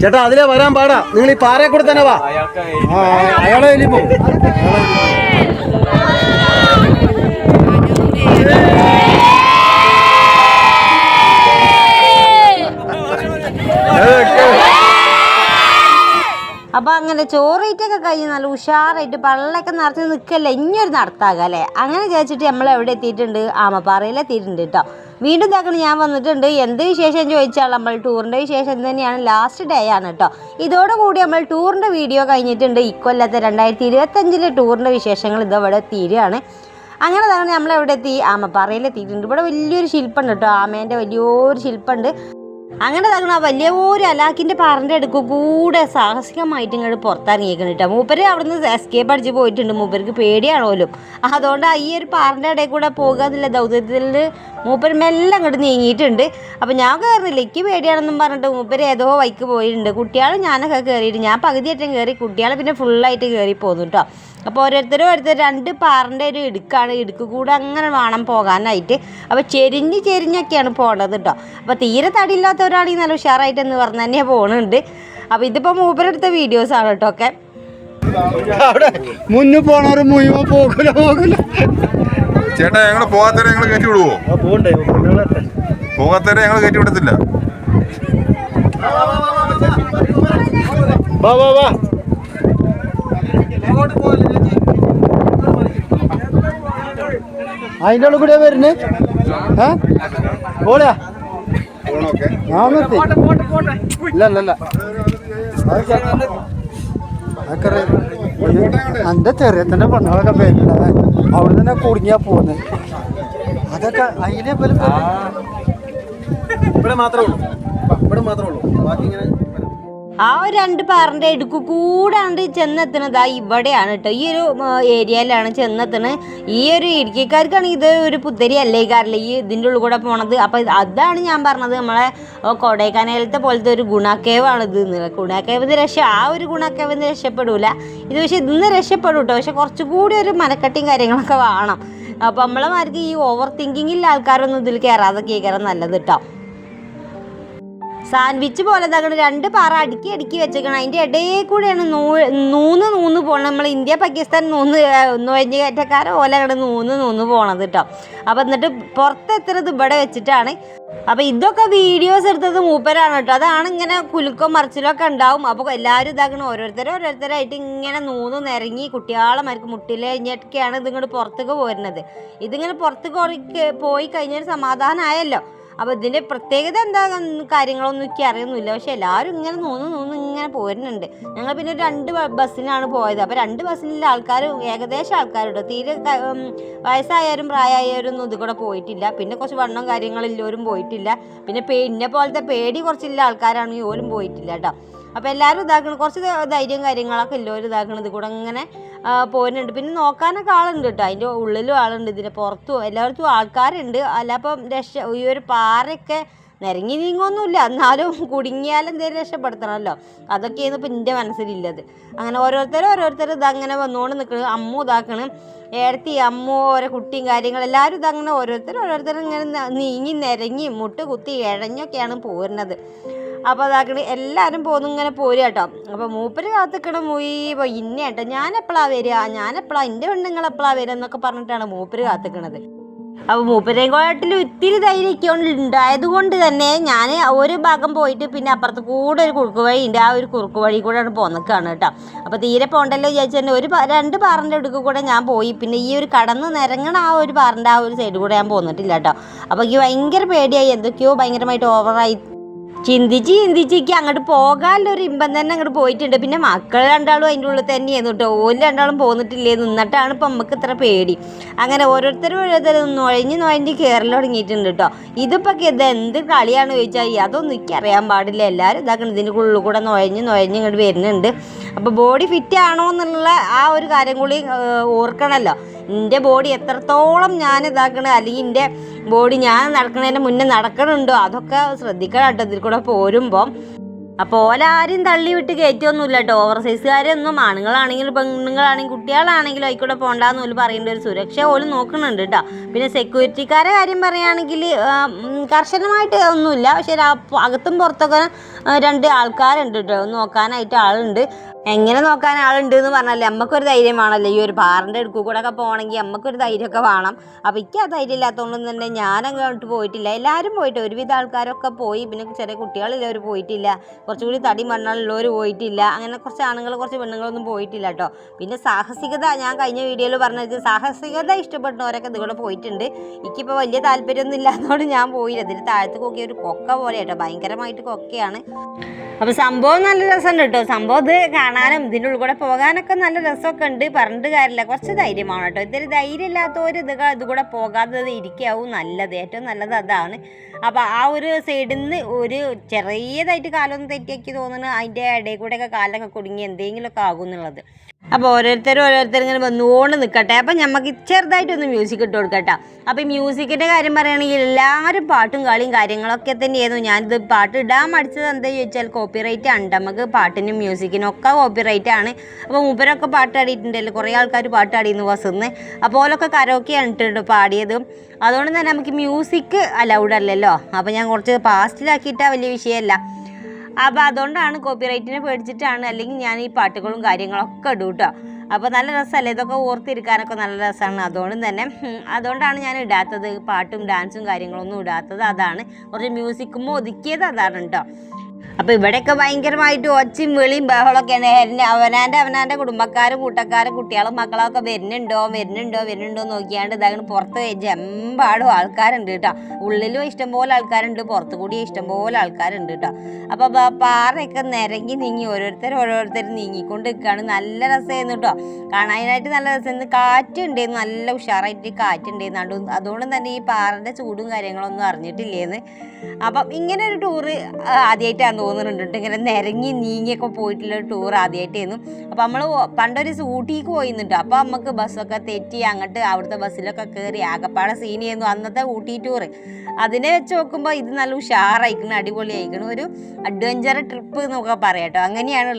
ചേട്ടാ അതിലെ വരാൻ പാടാ. നിങ്ങൾ ഈ പാറയെ കൂടെ തന്നെ വാ. അയാളെ ഇനി പോ അപ്പൊ അങ്ങനെ ചോറീറ്റൊക്കെ കഴിഞ്ഞ് നല്ല ഉഷാറായിട്ട് പള്ളൊക്കെ നിറച്ച് നിൽക്കല്ലേ ഇനിയൊരു നടത്താകാം അല്ലേ? അങ്ങനെ ചോദിച്ചിട്ട് നമ്മൾ എവിടെ എത്തിയിട്ടുണ്ട്? ആമപ്പാറയിൽ എത്തിയിട്ടുണ്ട് കേട്ടോ വീണ്ടും ഇതാക്കണം ഞാൻ വന്നിട്ടുണ്ട്. എന്ത് വിശേഷം ചോദിച്ചാൽ നമ്മൾ ടൂറിന്റെ വിശേഷം തന്നെയാണ്. ലാസ്റ്റ് ഡേ ആണ് കേട്ടോ ഇതോടുകൂടി നമ്മൾ ടൂറിന്റെ വീഡിയോ കഴിഞ്ഞിട്ടുണ്ട്. ഇക്കൊല്ലത്തെ രണ്ടായിരത്തി ഇരുപത്തഞ്ചിലെ ടൂറിന്റെ വിശേഷങ്ങൾ ഇതവിടെ തീരുകയാണ്. അങ്ങനെ തന്നെ നമ്മൾ എവിടെ എത്തി? ആമപ്പാറയിൽ എത്തിയിട്ടുണ്ട്. ഇവിടെ വലിയൊരു ശില്പമുണ്ട് കേട്ടോ ആമേന്റെ വലിയൊരു ശില്പമുണ്ട്. അങ്ങനെ തകണ വലിയ ഒരു അലാക്കിന്റെ പാറിന്റെ അടുക്ക് കൂടെ സാഹസികമായിട്ട് ഇങ്ങോട്ട് പുറത്തിറങ്ങിയേക്കണം കേട്ടോ മൂപ്പര് അവിടുന്ന് എസ്കേപ്പ് അടിച്ച് പോയിട്ടുണ്ട്. മൂപ്പർക്ക് പേടിയാണോലും. അതുകൊണ്ട് ഈ ഒരു പാറിന്റെ ഇടയിൽ കൂടെ എന്നുള്ള ദൗത്യത്തിൽ മൂപ്പര് മെല്ലെ അങ്ങോട്ട് നീങ്ങിയിട്ടുണ്ട്. അപ്പോൾ ഞാൻ കയറുന്നില്ല എനിക്ക് പേടിയാണെന്നും പറഞ്ഞിട്ട് മൂപ്പര് ഏതോ വൈക്ക് പോയിട്ടുണ്ട്. കുട്ടികൾ ഞാനൊക്കെ കയറിയിട്ട് ഞാൻ പകുതിയായിട്ടും കയറി കുട്ടികൾ പിന്നെ ഫുള്ളായിട്ട് കയറി പോന്നു കേട്ടോ അപ്പോൾ ഓരോരുത്തരും ഓരോരുത്തർ രണ്ട് പാറിന്റെ ഒരു ഇടുക്കാണ്. ഇടുക്ക് കൂടെ അങ്ങനെ വേണം പോകാനായിട്ട്. അപ്പോൾ ചെരിഞ്ഞ് ചെരിഞ്ഞൊക്കെയാണ് പോകേണ്ടത് കേട്ടോ അപ്പോൾ തീരെ തടിയില്ലാത്തവരാണെങ്കിൽ നല്ല ഉഷാറായിട്ട് എന്ന് പറഞ്ഞ് തന്നെ പോകുന്നുണ്ട് അപ്പോൾ ഇതിപ്പോൾ മൂപ്പരെടുത്ത വീഡിയോസാണ് കേട്ടോ ഒക്കെ. അവിടെ മുന്നിൽ പോണവര് മുഴുവൻ പോകില്ല പോകില്ല ചേട്ടാ ഞങ്ങൾ പോകാത്തവരെ ഞങ്ങൾ കയറ്റി വിടുവോ? പോകാത്തവരെ ഞങ്ങൾ കയറ്റി വിടത്തില്ല. വാ വാ വാ. അതിന്റെ ഉള്ളിൽ കൂടെ വരുന്നേ? ഏ? ഞാൻ നിർത്തി ഇല്ല ഇല്ല പെണ്ണുങ്ങളൊക്കെ പേരില്ല. അവിടെ തന്നെ കുടുങ്ങിയാ പോകുന്നത് അതൊക്കെ അതിനെ ഇവിടെ മാത്രമേ ഉള്ളൂ. ഇവിടെ മാത്രമേ ഉള്ളൂ. ബാക്കി ഇങ്ങനെ ആ ഒരു രണ്ട് പാറിന്റെ ഇടുക്ക് കൂടാണ്ട് ചെന്നെത്തുന്നത് ആ ഇവിടെയാണ് കേട്ടോ ഈ ഒരു ഏരിയയിലാണ് ചെന്നെത്തുന്നത് ഈ ഒരു ഇടുക്കിക്കാർക്കാണ് ഇത് ഒരു പുത്തരി അല്ലേ? കാറില്ല ഈ ഇതിന്റെ ഉള്ളിൽ കൂടെ പോണത്. അപ്പോൾ അതാണ് ഞാൻ പറഞ്ഞത്. നമ്മളെ കൊടൈക്കനാലത്തെ പോലത്തെ ഒരു ഗുണക്കേവാണ് ഇത്. ഗുണക്കേവ് രക്ഷ ആ ഒരു ഗുണക്കേവ് രക്ഷപ്പെടൂല. ഇത് പക്ഷേ ഇന്ന് രക്ഷപ്പെടും കേട്ടോ പക്ഷെ കുറച്ചുകൂടി ഒരു മനക്കെട്ടിയും കാര്യങ്ങളൊക്കെ വേണം. അപ്പോൾ നമ്മളമാർക്ക് ഈ ഓവർ തിങ്കിങ്ങിൽ ആൾക്കാരൊന്നും ഇതിൽ കയറാതെ കേൾക്കാൻ നല്ലത് കേട്ടോ സാൻഡ്വിച്ച് പോലെ തകണ് രണ്ട് പാറ അടുക്കി അടുക്കി വെച്ചേക്കണം. അതിന്റെ ഇടയിൽ കൂടെയാണ് നൂ നൂന്ന് നൂന്ന് പോകണം നമ്മൾ ഇന്ത്യ പാകിസ്ഥാൻ നൂന്ന് നുഴഞ്ഞു കയറ്റക്കാരെ പോലെ അങ്ങോട്ട് നൂന്ന് നൂന്ന് പോകണത് കേട്ടോ അപ്പം എന്നിട്ട് പുറത്തെത്തുന്നത് ഇവിടെ വെച്ചിട്ടാണ്. അപ്പം ഇതൊക്കെ വീഡിയോസ് എടുത്തത് മൂപ്പരാണ് കേട്ടോ അതാണ് ഇങ്ങനെ കുലുക്കോ മറിച്ചിലോ ഒക്കെ ഉണ്ടാവും. അപ്പോൾ എല്ലാവരും ഇതാക്കണം ഓരോരുത്തരും ഓരോരുത്തരായിട്ട് ഇങ്ങനെ നൂന്ന് നിറങ്ങി കുട്ടികളെ മരക്ക്. മുട്ടിലഴിഞ്ഞിട്ടൊക്കെയാണ് ഇതിങ്ങോട്ട് പുറത്തേക്ക് പോരുന്നത്. ഇതിങ്ങനെ പുറത്തേക്ക് പോയി കഴിഞ്ഞാൽ സമാധാനമായല്ലോ അപ്പോൾ ഇതിന്റെ പ്രത്യേകത എന്താ കാര്യങ്ങളൊന്നും എനിക്ക് അറിയുന്നില്ല പക്ഷെ എല്ലാവരും ഇങ്ങനെ നൂന്ന് നൂന്ന് ഇങ്ങനെ പോരുന്നുണ്ട്. ഞങ്ങൾ പിന്നെ രണ്ട് ബസ്സിനാണ് പോയത്. അപ്പോൾ രണ്ട് ബസ്സിലുള്ള ആൾക്കാർ ഏകദേശം ആൾക്കാരുണ്ട്. തീരെ വയസ്സായാലും പ്രായമായാലും ഒന്നും ഇത് കൂടെ പോയിട്ടില്ല. പിന്നെ കുറച്ച് വണ്ണം കാര്യങ്ങളില്ലവരും പോയിട്ടില്ല. പിന്നെ പിന്നെ പോലത്തെ പേടി കുറച്ചില്ല ആൾക്കാരാണെങ്കിൽ ഓരും പോയിട്ടില്ല കേട്ടോ. അപ്പോൾ എല്ലാവരും ഇതാക്കണം കുറച്ച് ധൈര്യം കാര്യങ്ങളൊക്കെ എല്ലാവരും ഇതാക്കണം ഇത് കൂടെ ഇങ്ങനെ ആ, പോരുന്നുണ്ട്. പിന്നെ നോക്കാനൊക്കെ ആളുണ്ട് കേട്ടോ. അതിന്റെ ഉള്ളിലും ആളുണ്ട് ഇതിന്റെ പുറത്തും എല്ലായിടത്തും ആൾക്കാരുണ്ട്. അല്ല അപ്പം രക്ഷ ഈ ഒരു പാറയൊക്കെ നിരങ്ങി നീങ്ങൊന്നുമില്ല എന്നാലും കുടുങ്ങിയാലും എന്തെങ്കിലും രക്ഷപ്പെടുത്തണമല്ലോ. അതൊക്കെയാണ് ഇപ്പം എന്റെ മനസ്സിലുള്ളത്. അങ്ങനെ ഓരോരുത്തരും ഓരോരുത്തരും ഇതങ്ങനെ വന്നുകൊണ്ട് നിൽക്കണം അമ്മു ഇതാക്കണം. ഏടത്തി അമ്മ ഓരോ കുട്ടിയും കാര്യങ്ങളും എല്ലാവരും ഇതങ്ങനെ ഓരോരുത്തരും ഓരോരുത്തരും ഇങ്ങനെ നീങ്ങി നിരങ്ങി മുട്ട് കുത്തി ഇഴഞ്ഞൊക്കെയാണ് പോരുന്നത്. അപ്പോൾ അതാക്കണി എല്ലാവരും പോന്നു ഇങ്ങനെ പോരുക കേട്ടോ. അപ്പോൾ മൂപ്പര് കാത്തിക്കണം മുയ്യോ ഇന്ന കേട്ടോ ഞാൻ എപ്പോഴാണ് വരിക? ഞാൻ എപ്പോഴാണ് എന്റെ പെണ്ണുങ്ങൾ എപ്പോഴാണ് വരിക എന്നൊക്കെ പറഞ്ഞിട്ടാണ് മൂപ്പര് കാത്തിക്കണത്. അപ്പോൾ മൂപ്പരേങ്കോട്ടിൽ ഇത്തിരി ധൈര്യം ഉണ്ടായത് കൊണ്ട് തന്നെ ഞാൻ ഒരു ഭാഗം പോയിട്ട് പിന്നെ അപ്പുറത്ത് കൂടെ ഒരു കുറുക്ക് വഴി ഉണ്ട് ആ ഒരു കുറുക്ക് വഴി കൂടെയാണ് പോന്നക്കാണ് കേട്ടോ. അപ്പോൾ തീരെ പോകണ്ടല്ലോ വിചാരിച്ചു ഒരു രണ്ട് പാറിന്റെ അടുക്ക് കൂടെ ഞാൻ പോയി. പിന്നെ ഈ ഒരു കടന്ന് നിരങ്ങണ ആ ഒരു പാറിന്റെ ആ ഒരു സൈഡ് കൂടെ ഞാൻ പോന്നിട്ടില്ല കേട്ടോ. അപ്പോൾ എനിക്ക് ഭയങ്കര പേടിയായി. എന്തൊക്കെയോ ഭയങ്കരമായിട്ട് ഓവറായി ചിന്തിച്ച് ചിന്തിച്ച് എനിക്ക് അങ്ങോട്ട് പോകാനുള്ള ഒരു ഇമ്പം തന്നെ അങ്ങോട്ട് പോയിട്ടുണ്ട്. പിന്നെ മക്കൾ രണ്ടാളും അതിന്റെ ഉള്ളിൽ തന്നെയായിരുന്നു കേട്ടോ. ഓൽ രണ്ടാളും പോന്നിട്ടില്ലേ നിന്നിട്ടാണ് ഇപ്പം നമുക്ക് ഇത്ര പേടി. അങ്ങനെ ഓരോരുത്തരും ഓരോരുത്തരും നുഴഞ്ഞ് നുഴഞ്ഞ് കയറൽ തുടങ്ങിയിട്ടുണ്ട് കേട്ടോ. ഇതിപ്പോൾ ഇത് എന്ത് കളിയാണ് ചോദിച്ചാൽ അതൊന്നും എനിക്കറിയാൻ പാടില്ല. എല്ലാവരും ഇതാക്കണം. ഇതിന്റെ ഉള്ളിൽ കൂടെ നുഴഞ്ഞ് നുഴഞ്ഞ് ഇങ്ങോട്ട് വരുന്നുണ്ട്. അപ്പോൾ ബോഡി ഫിറ്റ് ആണോ എന്നുള്ള ആ ഒരു കാര്യം കൂടി ഓർക്കണമല്ലോ. എന്റെ ബോഡി എത്രത്തോളം ഞാൻ ഇതാക്കണ അല്ലെങ്കിൽ എന്റെ ബോഡി ഞാൻ നടക്കുന്നതിന്റെ മുന്നേ നടക്കണുണ്ടോ അതൊക്കെ ശ്രദ്ധിക്കണം കേട്ടോ. ഇതിൽ കൂടെ പോരുമ്പം. അപ്പോൾ ഓലാരും തള്ളി വിട്ട് കയറ്റൊന്നുമില്ല കേട്ടോ. ഓവർ സൈസുകാരൊന്നും ആണുങ്ങളാണെങ്കിലും പെണ്ണുങ്ങളാണെങ്കിലും കുട്ടികളാണെങ്കിലും ആയിക്കൂടെ പോകണ്ടെന്ന് പോലും പറയേണ്ട ഒരു സുരക്ഷ പോലും നോക്കുന്നുണ്ട് കേട്ടോ. പിന്നെ സെക്യൂരിറ്റിക്കാരെ കാര്യം പറയുകയാണെങ്കിൽ കർശനമായിട്ട് ഒന്നുമില്ല. പക്ഷേ അകത്തും പുറത്തൊക്കെ രണ്ട് ആൾക്കാരുണ്ട് കേട്ടോ. നോക്കാനായിട്ട് ആളുണ്ട്. എങ്ങനെ നോക്കാൻ ആളുണ്ട് എന്ന് പറഞ്ഞാലേ നമുക്കൊരു ധൈര്യം വേണമല്ലോ. ഈ ഒരു ബാറിന്റെ അടുക്കു കൂടെ ഒക്കെ പോകണമെങ്കിൽ നമുക്കൊരു ധൈര്യമൊക്കെ വേണം. അപ്പോൾ എനിക്ക് ആ ധൈര്യം ഇല്ലാത്തതുകൊണ്ട് തന്നെ ഞാനങ്ങോട്ട് പോയിട്ടില്ല. എല്ലാവരും പോയിട്ട് ഒരുവിധ ആൾക്കാരൊക്കെ പോയി. പിന്നെ ചെറിയ കുട്ടികളില്ലവർ പോയിട്ടില്ല. കുറച്ചുകൂടി തടി മണ്ണുള്ളവർ പോയിട്ടില്ല. അങ്ങനെ കുറച്ച് ആണുങ്ങൾ കുറച്ച് പെണ്ണുങ്ങളൊന്നും പോയിട്ടില്ല കേട്ടോ പിന്നെ സാഹസികത ഞാൻ കഴിഞ്ഞ വീഡിയോയിൽ പറഞ്ഞത് സാഹസികത ഇഷ്ടപ്പെടുന്നവരൊക്കെ ഇതുകൂടെ പോയിട്ടുണ്ട്. എനിക്കിപ്പോൾ വലിയ താല്പര്യമൊന്നും ഇല്ലാത്തതുകൊണ്ട് ഞാൻ പോയില്ല. ഇതിന് താഴത്ത് നോക്കിയ ഒരു കൊക്ക പോലെ കേട്ടോ ഭയങ്കരമായിട്ട് കൊക്കയാണ്. അപ്പോൾ സംഭവം നല്ല രസമുണ്ട് കേട്ടോ സംഭവം ഇത് കാണാനും ഇതിന്റെ ഉള്ളിൽ കൂടെ പോകാനൊക്കെ നല്ല രസമൊക്കെ ഉണ്ട്. പറഞ്ഞിട്ട് കാര്യമില്ല. കുറച്ച് ധൈര്യമാണ് കേട്ടോ. ഇതൊരു ധൈര്യം ഇല്ലാത്തവർ ഇത് ഇതുകൂടെ പോകാത്തത് ഇരിക്കാവും നല്ലത്. ഏറ്റവും നല്ലത് അതാണ്. അപ്പോൾ ആ ഒരു സൈഡിൽ നിന്ന് ഒരു ചെറിയതായിട്ട് കാലൊന്ന് തെറ്റിയാക്കി തോന്നുന്നു. അതിന്റെ ഇടയിൽ കൂടെയൊക്കെ കാലൊക്കെ കുടുങ്ങി എന്തെങ്കിലുമൊക്കെ ആകും എന്നുള്ളത്. അപ്പോൾ ഓരോരുത്തരും ഓരോരുത്തരും ഇങ്ങനെ വന്നുകൊണ്ട് നിൽക്കട്ടെ അപ്പം നമുക്ക് ചെറുതായിട്ടൊന്ന് മ്യൂസിക് ഇട്ട് കൊടുക്കട്ടെ. അപ്പോൾ ഈ മ്യൂസിക്കിന്റെ കാര്യം പറയുകയാണെങ്കിൽ എല്ലാവരും പാട്ടും കളിയും കാര്യങ്ങളൊക്കെ തന്നെയായിരുന്നു. ഞാനിത് പാട്ട് ഇടാൻ മടിച്ചത് എന്താ ചോദിച്ചാൽ കോപ്പിറൈറ്റ് ഉണ്ട് നമുക്ക് പാട്ടിനും മ്യൂസിക്കിനും ഒക്കെ കോപ്പിറൈറ്റ് ആണ്. അപ്പോൾ മൂപ്പരൊക്കെ പാട്ട് പാടിയിട്ടുണ്ടല്ലോ കുറേ ആൾക്കാർ പാട്ട് പാടിയിരുന്നു ബസ്സിന്ന് അപ്പോൾ ഓലൊക്കെ കരോക്കെയാണ് ഇട്ടിട്ട് പാടിയത്. അതുകൊണ്ട് തന്നെ നമുക്ക് മ്യൂസിക് അലൗഡ് അല്ലല്ലോ. അപ്പോൾ ഞാൻ കുറച്ച് പാസ്റ്റിലാക്കിയിട്ടാണ് വലിയ വിഷയമല്ല അപ്പോൾ അതുകൊണ്ടാണ് കോപ്പിറൈറ്റിനെ പേടിച്ചിട്ടാണ് അല്ലെങ്കിൽ ഞാൻ ഈ പാട്ടുകളും കാര്യങ്ങളൊക്കെ ഇടും കേട്ടോ അപ്പോൾ നല്ല രസമല്ലേ ഇതൊക്കെ ഓർത്തിരിക്കാനൊക്കെ നല്ല രസമാണ്. അതുകൊണ്ട് തന്നെ അതുകൊണ്ടാണ് ഞാൻ ഇടാത്തത്. പാട്ടും ഡാൻസും കാര്യങ്ങളൊന്നും ഇടാത്തത് അതാണ്. കുറച്ച് മ്യൂസിക്കും ഒതുക്കിയത് അതാണ് കേട്ടോ അപ്പോൾ ഇവിടെയൊക്കെ ഭയങ്കരമായിട്ട് ഒച്ചയും വിളിയും ബഹളമൊക്കെയാണ് എന്നെ അവനാന്റെ അവനാന്റെ കുടുംബക്കാരും കൂട്ടക്കാരും കുട്ടികളും മക്കളൊക്കെ വരുന്നുണ്ടോ വരുന്നുണ്ടോ വരുന്നുണ്ടോ നോക്കിയാണ്ട് ഇതാകണം പുറത്ത് ജമ്പാടും ആൾക്കാരുണ്ട് കേട്ടോ. ഉള്ളിലും ഇഷ്ടംപോലെ ആൾക്കാരുണ്ട് പുറത്ത് കൂടി ഇഷ്ടംപോലെ ആൾക്കാരുണ്ട് കേട്ടോ. അപ്പോൾ പാറയൊക്കെ നിരങ്ങി നീങ്ങി ഓരോരുത്തർ ഓരോരുത്തർ നീങ്ങിക്കൊണ്ട് നിൽക്കുകയാണ് നല്ല രസമായിരുന്നു കേട്ടോ. കാണാനായിട്ട് നല്ല രസമായിരുന്നു കാറ്റുണ്ടായിരുന്നു നല്ല ഉഷാറായിട്ട് കാറ്റുണ്ടായിരുന്നു അതുകൊണ്ട് തന്നെ ഈ പാറന്റെ ചൂടും കാര്യങ്ങളൊന്നും അറിഞ്ഞിട്ടില്ലേന്ന്. അപ്പം ഇങ്ങനെ ഒരു ടൂറ് ആദ്യമായിട്ടാണ് തോന്നുന്നുണ്ട് ഇങ്ങനെ നിരങ്ങി നീങ്ങിയൊക്കെ പോയിട്ടുള്ള ടൂർ ടൂർ ആദ്യമായിട്ടായിരുന്നു അപ്പം നമ്മൾ പണ്ടൊരു ഊട്ടിക്ക് പോയിരുന്നുണ്ട് അപ്പോൾ നമുക്ക് ബസ്സൊക്കെ തെറ്റി അങ്ങോട്ട് അവിടുത്തെ ബസ്സിലൊക്കെ കയറി ആകപ്പാടെ സീനിയായിരുന്നു അന്നത്തെ ഊട്ടി ടൂറ് അതിനെ വെച്ച് നോക്കുമ്പോൾ ഇത് നല്ല ഉഷാറായിക്കണം അടിപൊളിയായിക്കണം. ഒരു അഡ്വഞ്ചർ ട്രിപ്പ് എന്നൊക്കെ പറയാം കേട്ടോ. അങ്ങനെയാണ്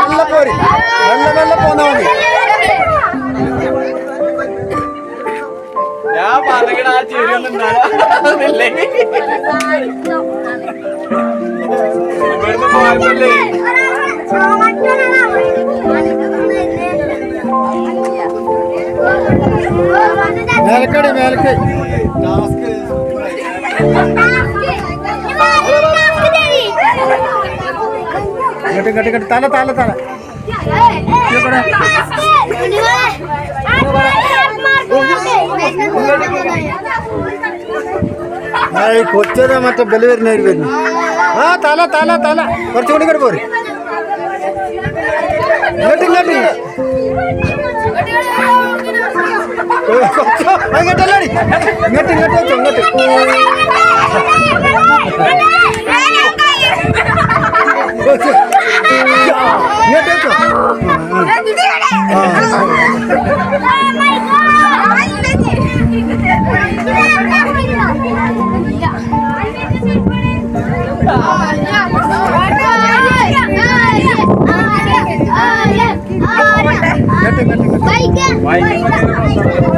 നല്ല പോരി നല്ല നല്ല പോന്നാ മതി. ഞാൻ പറഞ്ഞ ആ ചെരി ഒന്നും ഉണ്ടാകാറില്ലേ ഇവിടുന്ന് പോയല്ലേ മേലക്കടി മേൽക്ക് ഇങ്ങോട്ട് ഇങ്ങോട്ട് ഇങ്ങോട്ട്. തല തല തല. കൊച്ചത മറ്റേ ബലി വരുന്നവര് വരുന്നു. ആ തല തല തല. കുറച്ചുകൂടി ഇങ്ങോട്ട് പോര്. ഇങ്ങോട്ട് ഇങ്ങോട്ട്. ഇങ്ങോട്ടല്ലേ ഇങ്ങോട്ട് ഇങ്ങോട്ട് വെച്ചോ ഇങ്ങോട്ട്. ഇങ്ങോട്ട് വെച്ചോ ഇങ്ങോട്ട് ഇങ്ങോട്ട് ഇങ്ങോട്ട് ഇങ്ങ്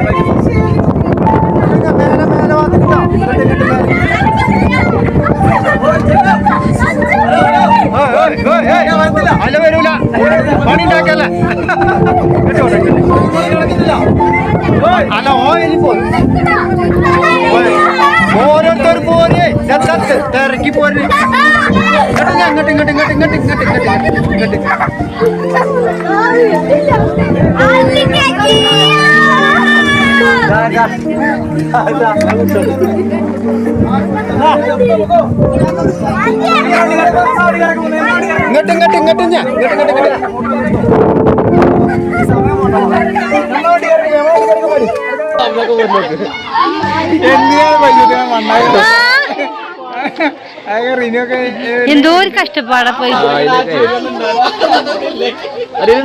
ഉണ്ടാക്കല്ല അല്ല ഓയിൽ പോയി ഓരോരുത്തർ പോരെ. ഇറക്കി പോരെ. ഇങ്ങോട്ട് ഞാൻ ഇങ്ങോട്ട് ഇങ്ങോട്ട് ഇങ്ങോട്ട് ഇങ്ങോട്ട് ഇങ്ങോട്ട് ഇങ്ങോട്ട് ഇങ്ങോട്ട് ഇങ്ങോട്ട് ഇങ്ങോട്ട് ഇങ്ങോട്ട് ഞാൻ ഇങ്ങോട്ട് ഇങ്ങോട്ട് എന്തോ ഒരു കഷ്ടപ്പാടാ പോയി.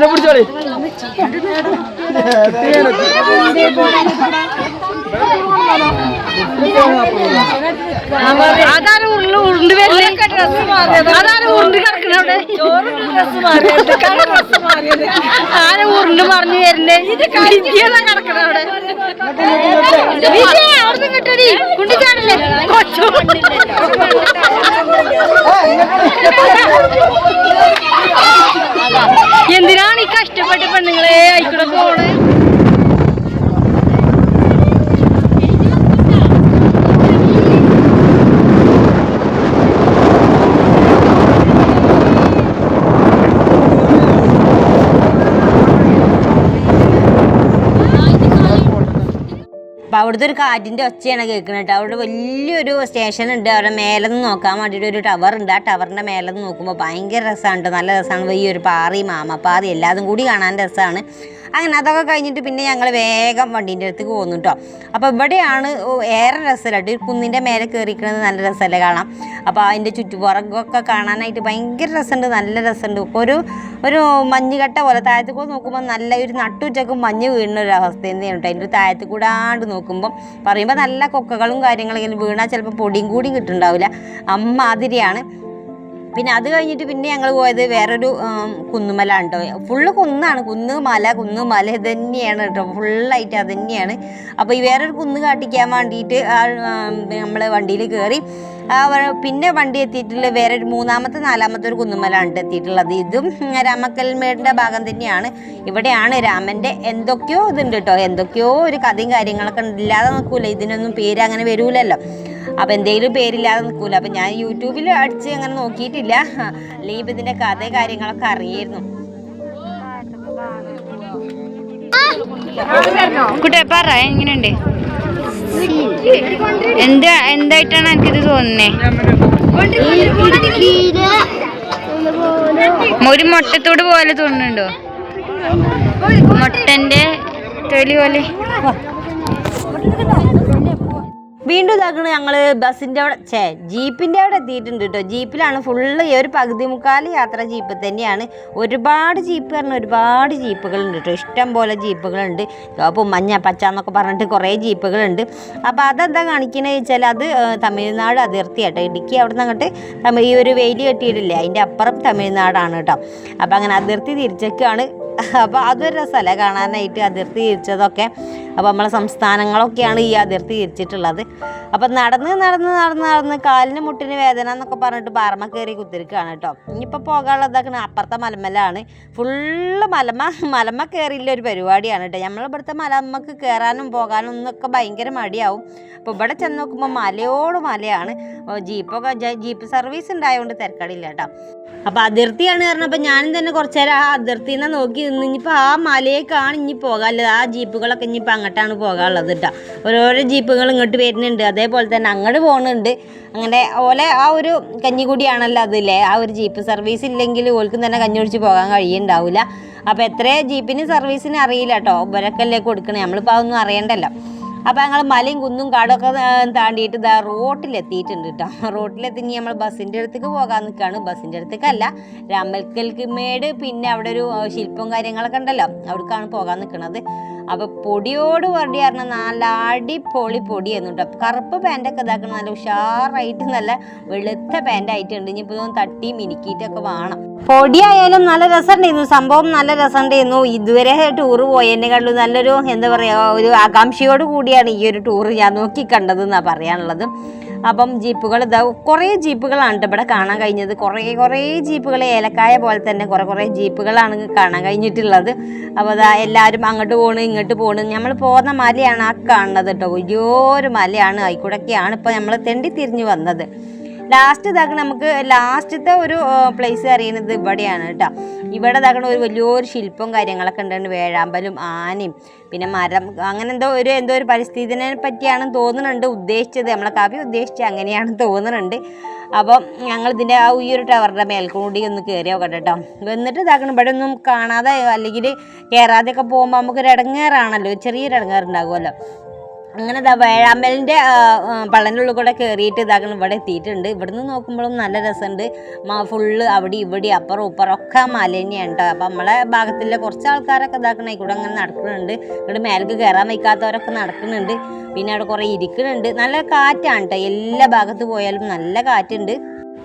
പിടിച്ചോളി. അതാണ് ഉരുൾ ഉരുണ്ട് അതാണ് ഉരുണ്ട് കിടക്കണവിടെ ആരെ ഉരുണ്ട് മറിഞ്ഞു വരുന്നേ വിദ്യതാ കിടക്കണവിടെ വിദ്യ അവിടുന്ന് കിട്ടടി കുണ്ടിച്ചാടല്ലേ? കൊച്ചു എന്തിനാണ് ഈ കഷ്ടപ്പെട്ട പെണ്ണുങ്ങളെ ആയിക്കൂടെ പോണേ അപ്പോൾ അവിടുത്തെ ഒരു കാറ്റിന്റെ ഒച്ചയാണ് കേൾക്കുന്നത് കേട്ടോ. അവിടെ വലിയൊരു സ്റ്റേഷൻ ഉണ്ട്. അവിടെ മേലെ നിന്ന് നോക്കാൻ വേണ്ടിയിട്ട് ഒരു ടവർ ഉണ്ട്. ആ ടവറിന്റെ മേലെ നിന്ന് നോക്കുമ്പോൾ ഭയങ്കര രസമാണ് നല്ല രസമാണ് ഒരു പാറി മാമപ്പാറി എല്ലാതും കൂടി കാണാൻ രസമാണ് അങ്ങനെ അതൊക്കെ കഴിഞ്ഞിട്ട് പിന്നെ ഞങ്ങൾ വേഗം വണ്ടീന്റെ അടുത്തേക്ക് പോകുന്നു കേട്ടോ അപ്പോൾ ഇവിടെയാണ് ഏറെ രസമല്ല? ഈ കുന്നിന്റെ മേലെ കയറിക്കുന്നത് നല്ല രസമല്ലേ കാണാം അപ്പോൾ അതിന്റെ ചുറ്റുപുറകൊക്കെ കാണാനായിട്ട് ഭയങ്കര രസമുണ്ട് നല്ല രസമുണ്ട്. ഇപ്പോൾ ഒരു ഒരു മഞ്ഞുകട്ട പോലെ താഴത്ത് കൂടെ നോക്കുമ്പോൾ നല്ല ഒരു നട്ടുച്ചക്കും മഞ്ഞ് വീണ ഒരു അവസ്ഥ തന്നെയാണ് കേട്ടോ അതിന്റെ താഴത്ത് കൂടാണ്ട് നോക്കുമ്പോൾ പറയുമ്പോൾ നല്ല കൊക്കകളും കാര്യങ്ങളും വീണാൽ ചിലപ്പോൾ പൊടിയും കൂടിയും കിട്ടുന്നുണ്ടാവില്ല. അമ്മാതിരിയാണ്. പിന്നെ അത് കഴിഞ്ഞിട്ട് പിന്നെ ഞങ്ങൾ പോയത് വേറൊരു കുന്നുമല കേട്ടോ ഫുള്ള് കുന്നാണ്. കുന്ന് മല കുന്ന് മല തന്നെയാണ് കേട്ടോ. ഫുള്ളായിട്ട് അത് തന്നെയാണ് അപ്പോൾ ഈ വേറൊരു കുന്ന് കാട്ടിക്കാൻ വേണ്ടിയിട്ട് നമ്മൾ വണ്ടിയിൽ കയറി പിന്നെ വണ്ടി എത്തിയിട്ടുള്ള വേറെ ഒരു മൂന്നാമത്തെ നാലാമത്തെ ഒരു കുന്നുമലാണ് ട്ടോ എത്തിയിട്ടുള്ളത്. ഇതും രാമക്കൽമേടിന്റെ ഭാഗം തന്നെയാണ്. ഇവിടെയാണ് രാമന്റെ എന്തൊക്കെയോ ഇതുണ്ട് കേട്ടോ. എന്തൊക്കെയോ ഒരു കഥയും കാര്യങ്ങളൊക്കെ ഇല്ലാതെ നോക്കൂല. ഇതിനൊന്നും പേര് അങ്ങനെ വരൂലല്ലോ. അപ്പം എന്തെങ്കിലും പേരില്ലാതെ നിൽക്കൂല അപ്പം ഞാൻ യൂട്യൂബിൽ അടിച്ച് അങ്ങനെ നോക്കിയിട്ടില്ല. അല്ലെങ്കിൽ ഇതിന്റെ കഥ കാര്യങ്ങളൊക്കെ അറിയായിരുന്നു. കുട്ടി പറ എങ്ങനെയുണ്ട്? എന്താ എന്തായിട്ടാണ് എനിക്കിത് തോന്നുന്നേ? ഒരു മുട്ടത്തോട് പോലെ തോന്നുന്നുണ്ടോ? മുട്ടന്റെ തൊലി പോലെ. വീണ്ടും ഇതാക്കണ ഞങ്ങൾ ബസ്സിന്റെ അവിടെ ചേ ജീപ്പിന്റെ അവിടെ എത്തിയിട്ടുണ്ട് കേട്ടോ ജീപ്പിലാണ് ഫുള്ള് ഒരു പകുതി മുക്കാൽ യാത്ര ജീപ്പ് തന്നെയാണ്. ഒരുപാട് ജീപ്പ് പറഞ്ഞാൽ ഒരുപാട് ജീപ്പുകളുണ്ട് കേട്ടോ ഇഷ്ടം പോലെ ജീപ്പുകളുണ്ട്. അപ്പോൾ മഞ്ഞ പച്ച എന്നൊക്കെ പറഞ്ഞിട്ട് കുറേ ജീപ്പുകളുണ്ട്. അപ്പോൾ അതെന്താ കാണിക്കണത് വെച്ചാൽ അത് തമിഴ്നാട് അതിർത്തി കേട്ടോ ഇടുക്കി അവിടെ നിന്ന് അങ്ങോട്ട് ഈ ഒരു വേലി കെട്ടിയിട്ടില്ലേ അതിന്റെ അപ്പുറം തമിഴ്നാടാണ് കേട്ടോ അപ്പോൾ അങ്ങനെ അതിർത്തി തിരിച്ചൊക്കെയാണ് അപ്പോൾ അതൊരു രസമല്ലേ കാണാനായിട്ട് അതിർത്തി തിരിച്ചതൊക്കെ. അപ്പോൾ നമ്മളെ സംസ്ഥാനങ്ങളൊക്കെയാണ് ഈ അതിർത്തി തിരിച്ചിട്ടുള്ളത് അപ്പോൾ നടന്ന് നടന്ന് നടന്ന് നടന്ന് കാലിന് മുട്ടിന് വേദന എന്നൊക്കെ പറഞ്ഞിട്ട് പാറമ കയറി കുത്തിരിക്കുകയാണ് കേട്ടോ. ഇനിയിപ്പോൾ പോകാനുള്ളതാക്കണ അപ്പുറത്തെ മലമലാണ് ഫുള്ള് മലമ മലമ കയറിയില്ല ഒരു പരിപാടിയാണ് കേട്ടോ. നമ്മളിവിടുത്തെ മലമ്മക്ക് കയറാനും പോകാനും ഒന്നൊക്കെ ഭയങ്കര മടിയാവും. അപ്പോൾ ഇവിടെ ചെന്ന് നോക്കുമ്പോൾ മലയോട് മലയാണ്. അപ്പോൾ ജീപ്പൊക്കെ ജീപ്പ് സർവീസ് ഉണ്ടായതുകൊണ്ട് തിരക്കടില്ല കേട്ടോ. അപ്പോൾ അതിർത്തിയാണ് കാരണം പറഞ്ഞപ്പോൾ ഞാനും തന്നെ കുറച്ചേരം ആ അതിർത്തിനെ നോക്കി നിന്ന് ഇനിയിപ്പോൾ ആ മലയേക്കാണ് ഇനി പോകാനുള്ളത് ആ ജീപ്പുകളൊക്കെ ഇനിയിപ്പോൾ അങ്ങോട്ടാണ് പോകാനുള്ളത് കേട്ടോ ഓരോരോ ജീപ്പുകൾ ഇങ്ങോട്ട് വരുന്നുണ്ട്. അതേപോലെ തന്നെ അങ്ങോട്ട് പോകുന്നുണ്ട് അങ്ങനെ ഓലെ ആ ഒരു കഞ്ഞിക്കുടിയാണല്ലോ അതില്ലേ ആ ഒരു ജീപ്പ് സർവീസ് ഇല്ലെങ്കിൽ ഓൽക്കും തന്നെ കഞ്ഞി കുടിച്ച് പോകാൻ കഴിയുണ്ടാവില്ല അപ്പോൾ എത്ര ജീപ്പിന് സർവീസിന് അറിയില്ല കേട്ടോ ഇവരൊക്കെ കൊടുക്കണേ. നമ്മളിപ്പോൾ അതൊന്നും അറിയണ്ടല്ലോ. അപ്പോൾ ഞങ്ങൾ മലയും കുന്നും കാടൊക്കെ താണ്ടിയിട്ട് ഇതാ റോട്ടിലെത്തിയിട്ടുണ്ട് കേട്ടോ റോട്ടിലെത്തി ഇനി നമ്മൾ ബസ്സിന്റെ അടുത്തേക്ക് പോകാൻ നിൽക്കുകയാണ് ബസ്സിന്റെ അടുത്തേക്കല്ല രാമൽക്കൽക്ക് മേട് പിന്നെ അവിടെ ഒരു ശില്പവും കാര്യങ്ങളൊക്കെ ഉണ്ടല്ലോ അവിടേക്കാണ് പോകാൻ നിൽക്കുന്നത് അപ്പോൾ പൊടിയോട് പൊടി പറഞ്ഞാൽ നല്ല അടിപൊളി പൊടിയായിരുന്നു കേട്ടോ കറുപ്പ് പാന്റൊക്കെ ഇതാക്കണം നല്ല ഉഷാറായിട്ട് നല്ല വെളുത്ത പാന്റായിട്ടുണ്ട് ഇനിയിപ്പോൾ ഇതൊന്ന് തട്ടി മിനുക്കിയിട്ടൊക്കെ വേണം. പൊടിയായാലും നല്ല രസമുണ്ടായിരുന്നു. സംഭവം നല്ല രസമുണ്ടായിരുന്നു. ഇതുവരെ ടൂറ് പോയതിനെക്കാളും നല്ലൊരു എന്താ പറയുക ഒരു ആകാംക്ഷയോട് കൂടിയാണ് ഈ ഒരു ടൂർ ഞാൻ നോക്കി കണ്ടത് എന്നാണ് പറയാനുള്ളത്. അപ്പം ജീപ്പുകൾ ഇതാ കുറേ ജീപ്പുകളാണ് കേട്ടോ ഇവിടെ കാണാൻ കഴിഞ്ഞത്. കുറേ കുറേ ജീപ്പുകൾ ഏലക്കായ പോലെ തന്നെ കുറേ കുറേ ജീപ്പുകളാണ് കാണാൻ കഴിഞ്ഞിട്ടുള്ളത്. അപ്പോൾ അതാ എല്ലാവരും അങ്ങോട്ട് പോണ് ഇങ്ങോട്ട് പോണ്. നമ്മൾ പോകുന്ന മലയാണ് ആ കാണുന്നത് കേട്ടോ. വലിയൊരു മലയാണ് ആയിക്കൂടെയൊക്കെയാണ് ഇപ്പോൾ നമ്മൾ തെണ്ടി തിരിഞ്ഞു വന്നത്. ലാസ്റ്റ് ഇതാക്കണം നമുക്ക് ലാസ്റ്റത്തെ ഒരു പ്ലേസ് അറിയുന്നത് ഇവിടെയാണ് കേട്ടോ. ഇവിടെ ഇതാക്കണ ഒരു വലിയൊരു ശില്പവും കാര്യങ്ങളൊക്കെ ഉണ്ട് വേഴാമ്പലും ആനയും പിന്നെ മരം അങ്ങനെ എന്തോ ഒരു എന്തോ ഒരു പരിസ്ഥിതിനെ പറ്റിയാണ് തോന്നുന്നുണ്ട് ഉദ്ദേശിച്ചത്. നമ്മളെ കാവ്യ ഉദ്ദേശിച്ചത് അങ്ങനെയാണ് തോന്നുന്നുണ്ട്. അപ്പം ഞങ്ങൾ ഇതിന്റെ ആ ഈ ഒരു ടവറിന്റെ മേൽക്കൂടി ഒന്ന് കയറി നോക്കട്ടെ കേട്ടോ. എന്നിട്ട് ഇതാക്കണം ഇവിടെ ഒന്നും കാണാതെ അല്ലെങ്കിൽ കയറാതെയൊക്കെ പോകുമ്പോൾ നമുക്കൊരു ഇടങ്ങേറാണല്ലോ ചെറിയൊരു ഇടങ്ങേറുണ്ടാകുമല്ലോ. അങ്ങനെ ഇതാ വേഴാമ്പലിന്റെ പള്ളനുള്ളിൽ കൂടെ കയറിയിട്ട് ഇതാക്കണം ഇവിടെ എത്തിയിട്ടുണ്ട്. ഇവിടുന്ന് നോക്കുമ്പോഴും നല്ല രസമുണ്ട്. ഫുള്ള് അവിടെ ഇവിടെ അപ്പുറം ഇപ്പുറം ഒക്കെ മല കേട്ടോ അപ്പം നമ്മളെ ഭാഗത്തിലെ കുറച്ച് ആൾക്കാരൊക്കെ ഇതാക്കണേ കൂടെ അങ്ങനെ നടക്കുന്നുണ്ട്. ഇവിടെ മേലേക്ക് കയറാൻ വയ്ക്കാത്തവരൊക്കെ നടക്കുന്നുണ്ട്. പിന്നെ അവിടെ കുറേ ഇരിക്കുന്നുണ്ട്. നല്ല കാറ്റാണ് കേട്ടോ എല്ലാ ഭാഗത്ത് പോയാലും നല്ല കാറ്റുണ്ട്.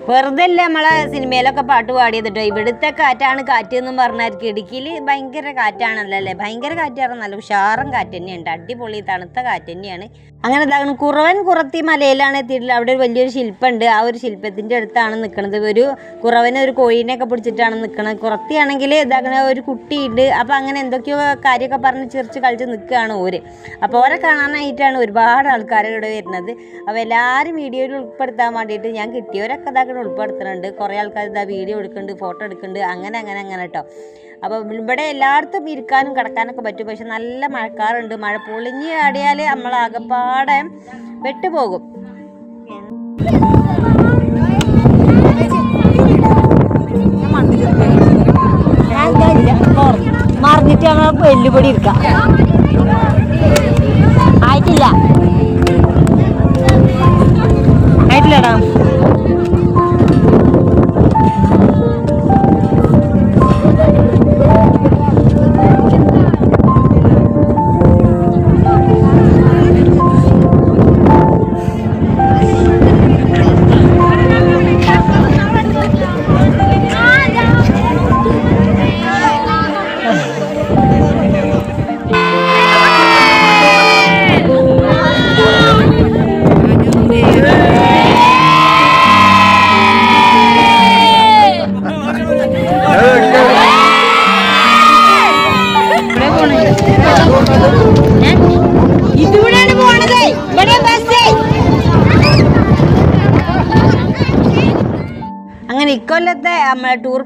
വെറുതെ അല്ല നമ്മളെ സിനിമയിലൊക്കെ പാട്ട് പാടിയതിട്ടോ. ഇവിടുത്തെ കാറ്റാണ് കാറ്റ് എന്നും പറഞ്ഞായിരിക്കും. ഇടുക്കിയിൽ ഭയങ്കര കാറ്റാണല്ലോ അല്ലേ? ഭയങ്കര കാറ്റാണ് നല്ല ഉഷാറും കാറ്റ് തന്നെയുണ്ട്. അടിപൊളി തണുത്ത കാറ്റ് തന്നെയാണ്. അങ്ങനെ ഇതാകണം കുറവൻ കുറത്തി മലയിലാണ് എത്തിയിട്ടുള്ളത് അവിടെ ഒരു വലിയൊരു ശില്പമുണ്ട്. ആ ഒരു ശില്പത്തിന്റെ അടുത്താണ് നിൽക്കുന്നത്. ഒരു കുറവനെ ഒരു കോഴീനെയൊക്കെ പിടിച്ചിട്ടാണ് നിൽക്കുന്നത്. കുറത്തിയാണെങ്കിൽ ഇതാകണ ഒരു കുട്ടിയുണ്ട്. അപ്പോൾ അങ്ങനെ എന്തൊക്കെയോ കാര്യമൊക്കെ പറഞ്ഞ് ചിരിച്ച് കളിച്ച് നിൽക്കുകയാണ് ഓര്. അപ്പോൾ ഓരെ കാണാനായിട്ടാണ് ഒരുപാട് ആൾക്കാർ ഇവിടെ വരുന്നത്. അപ്പോൾ എല്ലാവരും വീഡിയോയിൽ ഉൾപ്പെടുത്താൻ വേണ്ടിയിട്ട് ഞാൻ കിട്ടിയവരൊക്കെ ഇതാക്കണം ഉൾപ്പെടുത്തുന്നുണ്ട്. കുറേ ആൾക്കാർ ഇതാ വീഡിയോ എടുക്കുന്നുണ്ട് ഫോട്ടോ എടുക്കുന്നുണ്ട്. അങ്ങനെ അങ്ങനെ അങ്ങനെ കേട്ടോ. അപ്പോൾ ഇവിടെ എല്ലായിടത്തും ഇരിക്കാനും കിടക്കാനൊക്കെ പറ്റും. പക്ഷെ നല്ല മഴക്കാറുണ്ട്. മഴ പൊളിഞ്ഞ് ആടിയാൽ നമ്മൾ ആകപ്പാടെ വെട്ടുപോകും മറിഞ്ഞിട്ട് നമ്മൾ എല്ലുപൊടി എടുക്കാം.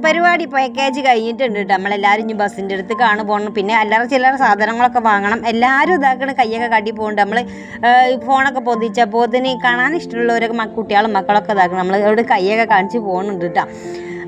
പരിപാടി പാക്കേജ് കഴിഞ്ഞിട്ടുണ്ട് കേട്ടോ നമ്മളെല്ലാവരും ഇനി ബസ്സിന്റെ അടുത്ത് കാണു പോകണം പിന്നെ അല്ലറ ചില്ലറ സാധനങ്ങളൊക്കെ വാങ്ങണം. എല്ലാവരും ഇതാക്കണ കയ്യൊക്കെ കട്ടി പോകുന്നുണ്ട് നമ്മൾ ഫോണൊക്കെ പൊതിച്ചപ്പോൾ തന്നെ കാണാൻ ഇഷ്ടമുള്ളവരൊക്കെ കുട്ടികളും മക്കളൊക്കെ ഇതാക്കണം. നമ്മൾ ഇവിടെ കയ്യൊക്കെ കാണിച്ച് പോകുന്നുണ്ട് കേട്ടോ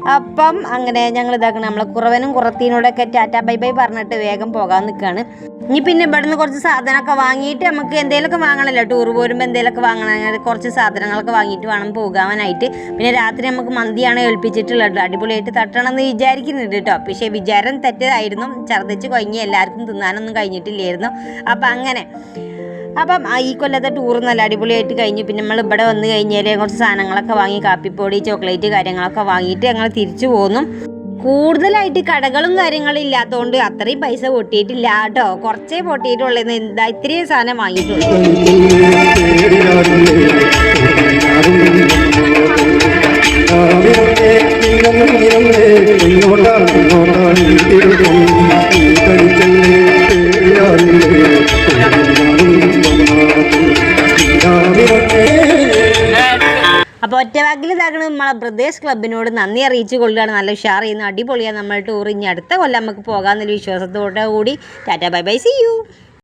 അപ്പം അങ്ങനെ ഞങ്ങൾ ഇതാക്കണം നമ്മളെ കുറവനും കുറത്തീനോടൊക്കെ ടാറ്റ ബൈ ബൈ പറഞ്ഞിട്ട് വേഗം പോകാൻ നിൽക്കുകയാണ് ഇനി പിന്നെ ഇവിടുന്ന് കുറച്ച് സാധനമൊക്കെ വാങ്ങിയിട്ട് നമുക്ക് എന്തെങ്കിലുമൊക്കെ വാങ്ങണമല്ലോ ടൂർ പോരുമ്പോൾ എന്തെങ്കിലുമൊക്കെ വാങ്ങണം കുറച്ച് സാധനങ്ങളൊക്കെ വാങ്ങിയിട്ട് വേണം പോകാനായിട്ട്. പിന്നെ രാത്രി നമുക്ക് മന്തിയാണ് ഏൽപ്പിച്ചിട്ടുള്ളത്. അടിപൊളിയായിട്ട് തട്ടണം എന്ന് വിചാരിക്കുന്നുണ്ട് കേട്ടോ. പക്ഷേ വിചാരം തെറ്റതായിരുന്നു. ഛർദ്ദിച്ച് കൊഞ്ഞ് എല്ലാവർക്കും തിന്നാനൊന്നും കഴിഞ്ഞിട്ടില്ലായിരുന്നു. അപ്പം അങ്ങനെ അപ്പം ഈ കൊല്ലത്തെ ടൂർ നല്ല അടിപൊളിയായിട്ട് കഴിഞ്ഞു. പിന്നെ നമ്മൾ ഇവിടെ വന്നു കഴിഞ്ഞാൽ കുറച്ച് സാധനങ്ങളൊക്കെ വാങ്ങി കാപ്പിപ്പൊടി ചോക്ലേറ്റ് കാര്യങ്ങളൊക്കെ വാങ്ങിയിട്ട് ഞങ്ങൾ തിരിച്ചു പോന്നു. കൂടുതലായിട്ട് കടകളും കാര്യങ്ങളും ഇല്ലാത്തതുകൊണ്ട് അത്രയും പൈസ പൊട്ടിയിട്ടില്ല കേട്ടോ. കുറച്ചേ പൊട്ടിയിട്ടുള്ളൂ. എന്താ ഇത്രയും സാധനം വാങ്ങിയിട്ടുള്ളൂ. അപ്പോൾ ഒറ്റവാക്കിൽ ഇതാക്കണ നമ്മളെ ബ്രദേഴ്സ് ക്ലബിനോട് നന്ദി അറിയിച്ചു കൊള്ളുകയാണ്. നല്ല ഉഷാർ ചെയ്യുന്ന അടിപൊളിയാണ് നമ്മൾ ടൂർ ഇനി അടുത്ത കൊല്ലം നമുക്ക് പോകാമെന്നൊരു വിശ്വാസത്തോടെ കൂടി. Tata bye bye see you